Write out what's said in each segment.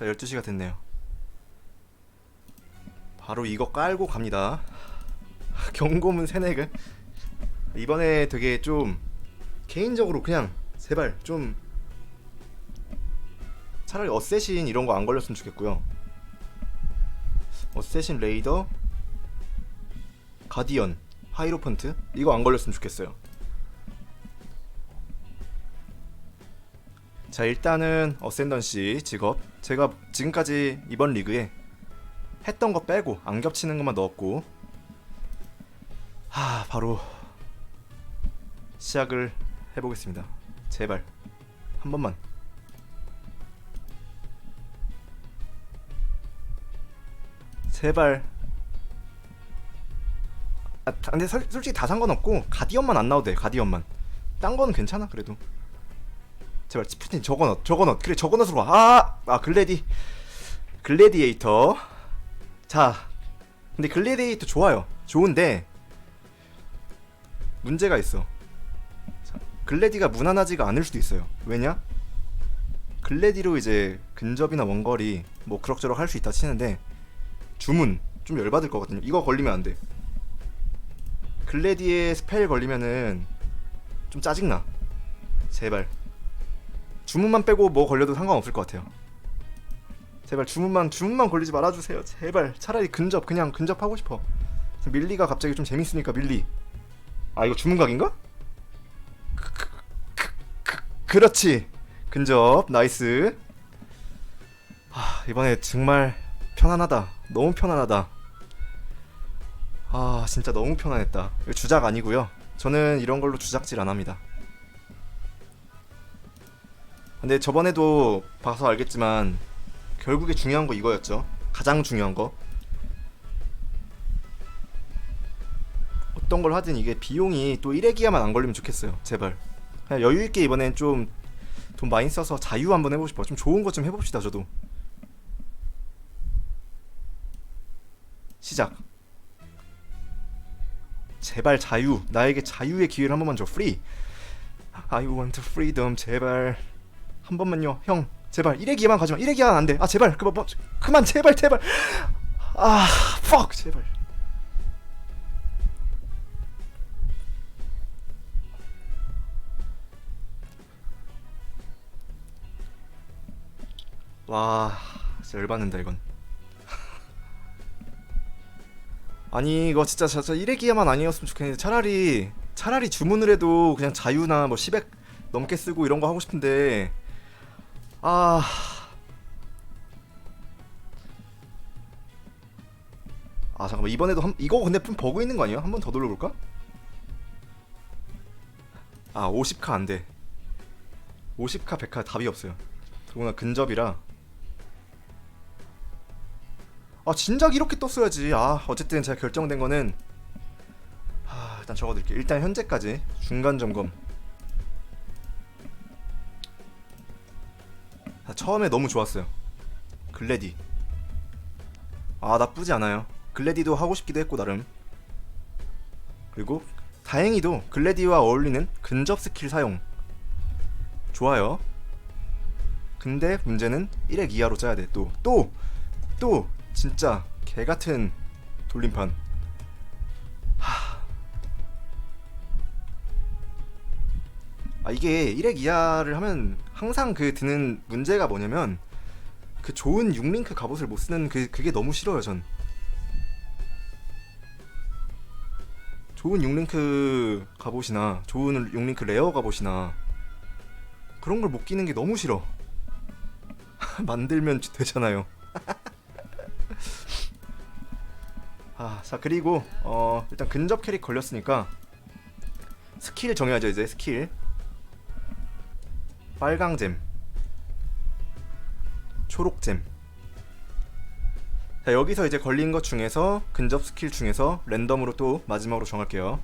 자 12시가 됐네요. 바로 이거 깔고 갑니다. 경고문 세네그 이번에 되게 좀 개인적으로 그냥 제발 좀 차라리 어쌔신 이런 거 안 걸렸으면 좋겠고요. 어쌔신 레이더 가디언 하이로펀트 이거 안 걸렸으면 좋겠어요 자 일단은 어센던시 직업. 제가 지금까지 이번 리그에 했던 거 빼고 안 겹치는 것만 넣었고 하 바로 시작을 해보겠습니다. 제발. 한 번만. 제발. 아 다- 근데 설- 솔직히 다 상관없고 가디언만 안돼 가디언만. 딴 거는 괜찮아 그래도 제발 치프틴 저거 넣 저거 넣 그래 저거 넣어서 와아 아, 글래디 글래디에이터. 자 근데 글래디에이터 좋아요. 좋은데 문제가 있어. 자, 글래디가 무난하지가 않을 수도 있어요. 왜냐? 글래디로 이제 근접이나 원거리 뭐 그럭저럭 할 수 있다 치는데 주문 좀 열받을 거거든요. 이거 걸리면 안돼. 글래디에 스펠 걸리면은 좀 짜증나. 제발 주문만 빼고 뭐 걸려도 상관없을 것 같아요. 제발 주문만 주문만 걸리지 말아주세요. 제발 차라리 근접 그냥 근접하고 싶어. 밀리가 갑자기 좀 재밌으니까 밀리. 아 이거 주문각인가? 그, 그, 그, 그, 그렇지 근접 나이스. 아 이번에 정말 편안하다. 너무 편안하다. 아 진짜 너무 편안했다. 주작 아니고요. 저는 이런 걸로 주작질 안 합니다. 근데 저번에도 봐서 알겠지만 결국에 중요한 거 이거였죠. 가장 중요한 거. 어떤 걸 하든 이게 비용이 또 1회 기야만 안 걸리면 좋겠어요. 제발. 그냥 여유 있게 이번엔 좀 돈 많이 써서 자유 한번 해보고 싶어. 좀 좋은 거 좀 해봅시다. 저도. 시작. 제발 자유. 나에게 자유의 기회를 한 번만 줘. 프리. I want freedom. 제발. 한 번만요, 형. 제발 1회 기만 가지 마. 1회 기한 안 돼. 아 제발 그만 뭐, 그만 제발 제발. 아 fuck 제발. 와 진짜 열받는다 이건. 아니 이거 진짜 진짜 1회 기야만 아니었으면 좋겠는데 차라리 차라리 주문을 해도 그냥 자유나 뭐 10회 넘게 쓰고 이런 거 하고 싶은데 아. 아 잠깐만. 이번에도 한 이거 근데 좀 버그 있는 거 아니에요? 한 번 더 돌려볼까? 아 50카 안돼. 50카 100카 답이 없어요. 더구나. 근접이라. 아 진작 이렇게 떴어야지. 아 어쨌든 제가 결정된 거는 아 일단 적어드릴게요. 일단 현재까지 중간 점검 처음에 너무 좋았어요. 글래디. 아 나쁘지 않아요. 글래디도 하고 싶기도 했고 나름. 그리고 다행히도 글래디와 어울리는 근접 스킬 사용. 좋아요. 근데 문제는 1액 이하로 짜야 돼. 또 또 또 진짜 개 같은 돌림판. 하. 아 이게 1액 이하를 하면 항상 그 드는 문제가 뭐냐면 그 좋은 6링크 갑옷을 못 쓰는 그 그게 너무 싫어요 전. 좋은 6링크 갑옷이나 좋은 6링크 레어 갑옷이나 그런 걸 못 끼는 게 너무 싫어. 만들면 되잖아요. 아, 자 그리고 어 일단 근접 캐릭 걸렸으니까 스킬 정해야죠 이제 스킬. 빨강잼 초록잼. 자 여기서 이제 걸린 것 중에서 근접 스킬 중에서 랜덤으로 또 마지막으로 정할게요.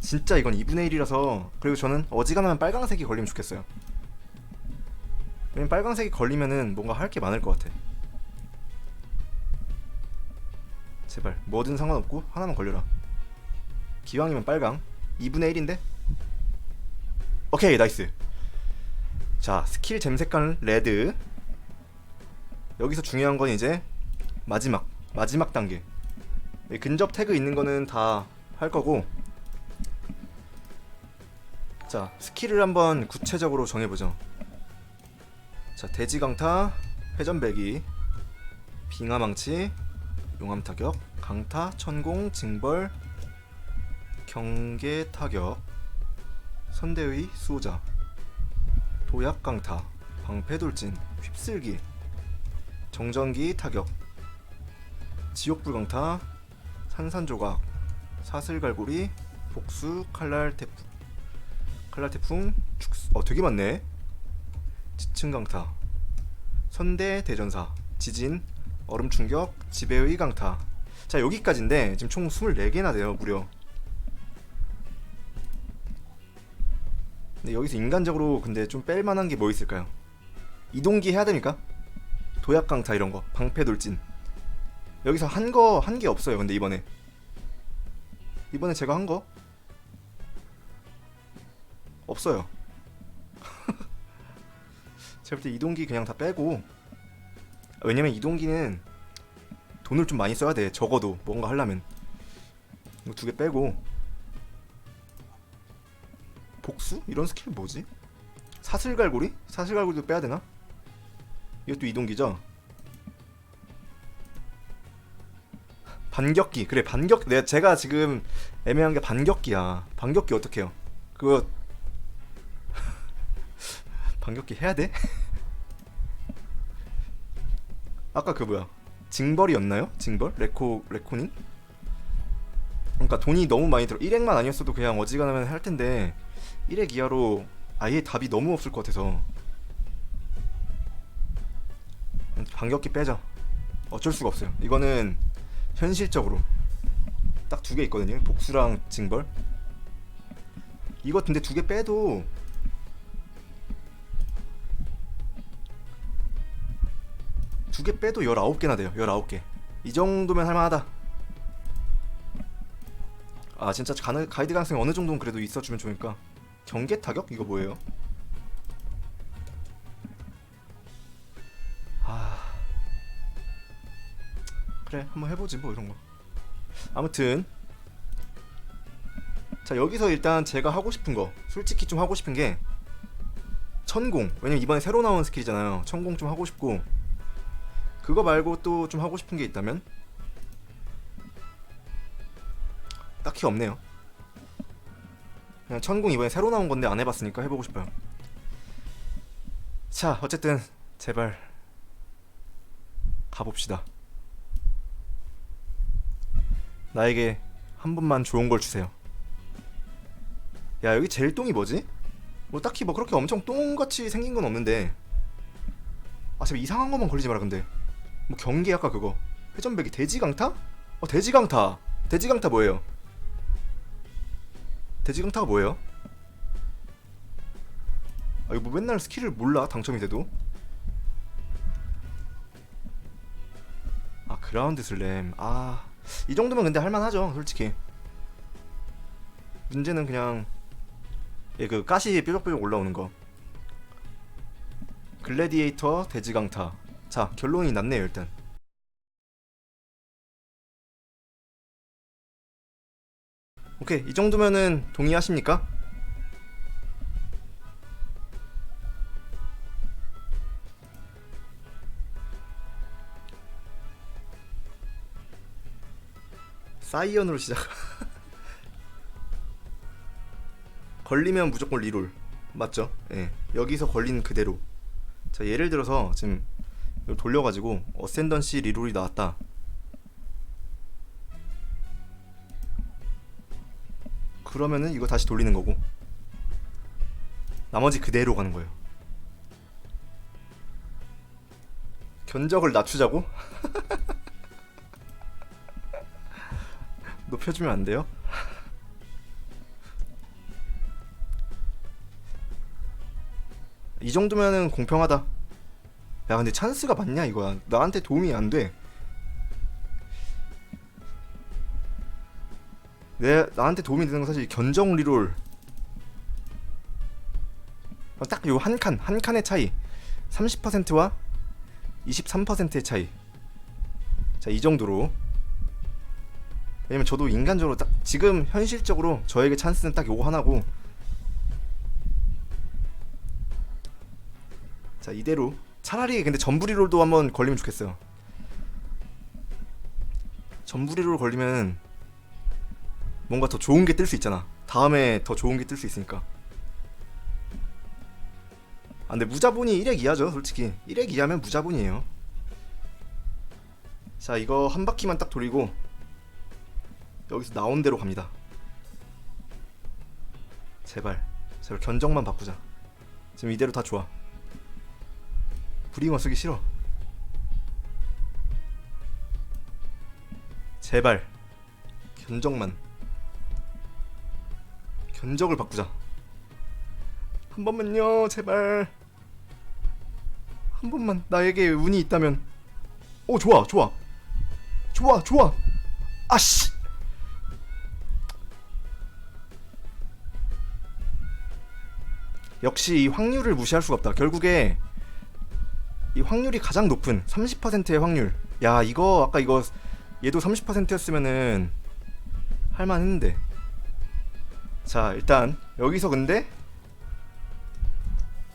진짜 이건 2분의 1이라서 그리고 저는 어지간하면 빨강색이 걸리면 좋겠어요. 왜냐면 빨강색이 걸리면은 뭔가 할 게 많을 것 같아. 제발 뭐든 상관없고 하나만 걸려라. 기왕이면 빨강. 2분의 1인데? 오케이 나이스 자 스킬 잼 색깔 레드. 여기서 중요한 건 이제 마지막 마지막 단계. 이 근접 태그 있는 거는 다 할 거고. 자 스킬을 한번 구체적으로 정해보죠. 자 돼지 강타 회전배기 빙하망치 용암 타격 강타 천공 징벌 경계 타격 선대의 수호자 도약 강타 방패 돌진 휩쓸기 정전기 타격 지옥불 강타 산산조각 사슬갈고리 복수 칼날 태풍 칼날 태풍 축수 어 되게 많네. 지층 강타 선대 대전사 지진 얼음 충격 지배의 강타. 자 여기까지인데 지금 총 24개나 돼요 무려 근데 여기서 인간적으로 근데 좀 뺄만한 게 뭐 있을까요? 이동기 해야 됩니까? 도약 강타 이런 거 방패 돌진. 여기서 한 거 한 게 없어요 근데 이번에. 이번에 제가 한 거? 없어요. 제가 볼 때 이동기 그냥 다 빼고. 왜냐면 이동기는 돈을 좀 많이 써야 돼 적어도. 뭔가 하려면. 두 개 빼고 복수? 이런 스킬 뭐지? 사슬갈고리? 사슬갈고리도 빼야 되나? 이것도 이동기죠? 반격기 그래 반격 내가 제가 지금 애매한 게 반격기야 반격기 어떻게 해요 그거 반격기 해야 돼? 아까 그 뭐야 징벌이었나요? 징벌? 레코 레코닝? 그러니까 돈이 너무 많이 들어 1액만 아니었어도 그냥 어지간하면 할 텐데 1액 이하로 아예 답이 너무 없을 것 같아서. 반격기 빼자. 어쩔 수가 없어요. 이거는 현실적으로 딱 두 개 있거든요. 복수랑 징벌. 이거 근데 두 개 빼도 두 개 빼도 19개나 돼요. 19개. 이 정도면 할만하다. 아 진짜 가이드 가능성이 어느 정도는 그래도 있어주면 좋으니까 경계 타격? 이거 뭐예요? 아. 그래 한번 해보지 뭐 이런 거. 아무튼. 자 여기서 일단 제가 하고 싶은 거 솔직히 좀 하고 싶은 게 천공. 왜냐면 이번에 새로 나온 스킬이잖아요. 천공 좀 하고 싶고. 그거 말고 또 좀 하고 싶은 게 있다면? 딱히 없네요 그냥 천공 이번에 새로 나온 건데 안 해봤으니까 해보고 싶어요. 자 어쨌든 제발 가봅시다. 나에게 한 번만 좋은 걸 주세요. 야 여기 제일 똥이 뭐지? 뭐 딱히 뭐 그렇게 엄청 똥같이 생긴 건 없는데. 아 제발 이상한 것만 걸리지 마라 근데. 뭐 경기 아까 그거. 회전배기 돼지강타? 어 돼지강타. 돼지강타 뭐예요? 돼지강타가 뭐예요? 아 이거 뭐 맨날 스킬을 몰라 당첨이 돼도? 아 그라운드 슬램. 아 이 정도면 근데 할만하죠 솔직히. 문제는 그냥 예, 그 가시 뾰족뾰족 올라오는 거. 글래디에이터 돼지강타. 자 결론이 났네요 일단 오케이 이 정도면은 동의하십니까? 사이언으로 시작 걸리면 무조건 리롤 맞죠? 예 여기서 걸린 그대로 자 예를 들어서 지금 돌려가지고 어센던시 리롤이 나왔다 그러면은 이거 다시 돌리는 거고. 나머지 그대로 가는 거예요. 견적을 낮추자고? 높여주면 안 돼요? 이 정도면은 공평하다. 야 근데 찬스가 맞냐 이거야? 나한테 도움이 안돼 내 나한테 도움이 되는 건 사실 견적 리롤 딱 요 한 칸 한 칸의 차이 30%와 23%의 차이. 자, 이 정도로. 왜냐면 저도 인간적으로 딱 지금 현실적으로 저에게 찬스는 딱 요거 하나고. 자, 이대로 차라리 근데 전부리롤도 한번 걸리면 좋겠어요. 전부리롤 걸리면 뭔가 더 좋은 게 뜰 수 있잖아. 다음에 더 좋은 게 뜰 수 있으니까. 아 근데 무자본이 1액 이하죠 솔직히. 1액 이하면 무자본이에요. 자 이거 한 바퀴만 딱 돌리고 여기서 나온 대로 갑니다. 제발 제발 견적만 바꾸자. 지금 이대로 다 좋아. 브링어 쓰기 싫어. 제발 견적만 견적을 바꾸자. 한 번만요 제발. 한 번만 나에게 운이 있다면. 오 좋아 좋아. 좋아 좋아. 아씨. 역시 이 확률을 무시할 수가 없다. 결국에 이 확률이 가장 높은 30%의 확률. 야 이거 아까 이거 얘도 30%였으면은 할만했는데 자 일단 여기서 근데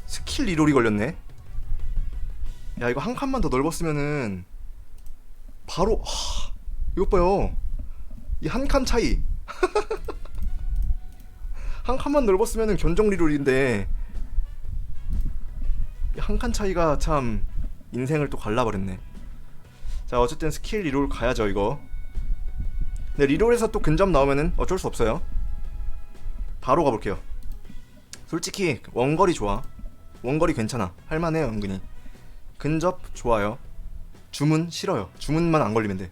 스킬 리롤이 걸렸네. 야 이거 한 칸만 더 넓었으면은 바로 하, 이것 봐요. 이 한 칸 차이. 한 칸만 넓었으면은 견적 리롤인데 한 칸 차이가 참 인생을 또 갈라버렸네. 자 어쨌든 스킬 리롤 가야죠 이거. 근데 리롤에서 또 근접 나오면은 어쩔 수 없어요. 바로 가볼게요. 솔직히 원거리 좋아. 원거리 괜찮아. 할만해요, 은근히. 근접 좋아요. 주문 싫어요. 주문만 안 걸리면 돼.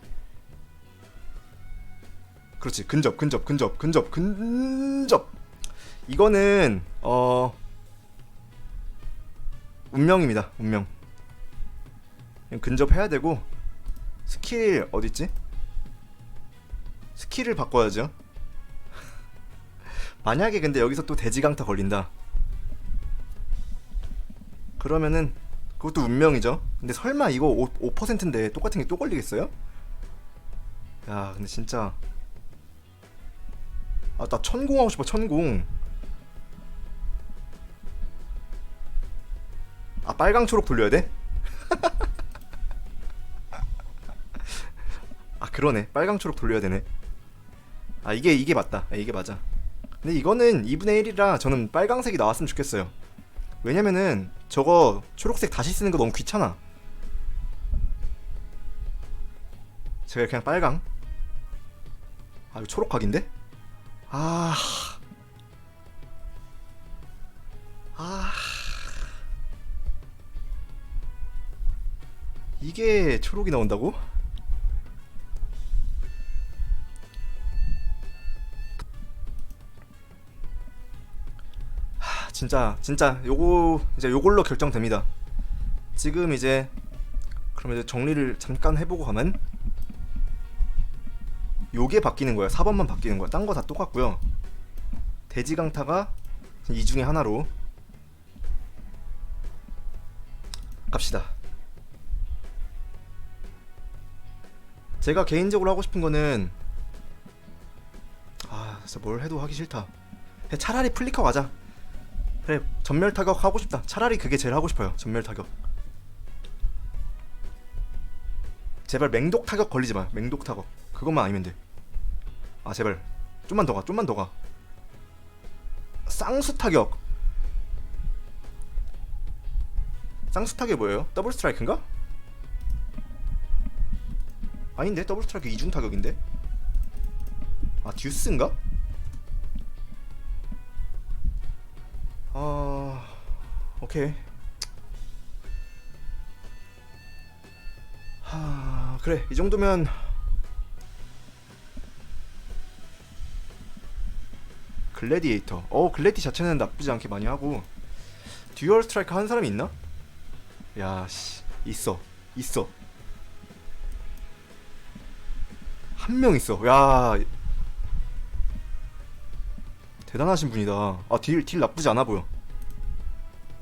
그렇지. 근접, 근접, 근접, 근접, 근접. 이거는 어 운명입니다. 운명. 근접해야 되고 스킬 어디 있지? 스킬을 바꿔야죠. 만약에 근데 여기서 또 돼지강타 걸린다. 그러면은 그것도 운명이죠. 근데 설마 이거 5, 5%인데 똑같은 게 또 걸리겠어요? 야, 근데 진짜 아, 나 천공 하고 싶어. 천공. 아, 빨강 초록 돌려야 돼? 아, 그러네. 빨강 초록 돌려야 되네. 아, 이게 이게 맞다. 아, 이게 맞아. 근데 이거는 2분의 1이라 저는 빨강색이 나왔으면 좋겠어요. 왜냐면은 저거 초록색 다시 쓰는 거 너무 귀찮아. 제가 그냥 빨강. 아 이거 초록각인데? 아. 아. 이게 초록이 나온다고? 진짜 진짜 요거 이제 요걸로 결정됩니다. 지금 이제 그럼 이제 정리를 잠깐 해보고 가면 요게 바뀌는 거야. 4번만 바뀌는 거야. 딴 거 다 똑같고요. 돼지 강타가 이 중에 하나로 갑시다. 제가 개인적으로 하고 싶은 거는 아 진짜 뭘 해도 하기 싫다. 차라리 플리커 가자. 그래 전멸 타격 하고 싶다. 차라리 그게 제일 하고 싶어요. 전멸 타격. 제발 맹독 타격 걸리지 마. 맹독 타격. 그것만 아니면 돼. 아 제발 좀만 더 가. 좀만 더 가. 쌍수 타격. 쌍수 타격 뭐예요? 더블 스트라이크인가? 아닌데 더블 스트라이크 이중 타격인데? 아 듀스인가? 오케이. 하 그래 이 정도면. 글래디에이터. 어 글래디 자체는 나쁘지 않게 많이 하고. 듀얼 스트라이크 한 사람이 있나? 야씨. 있어. 있어. 한 명 있어. 야. 대단하신 분이다. 아딜 딜 나쁘지 않아 보여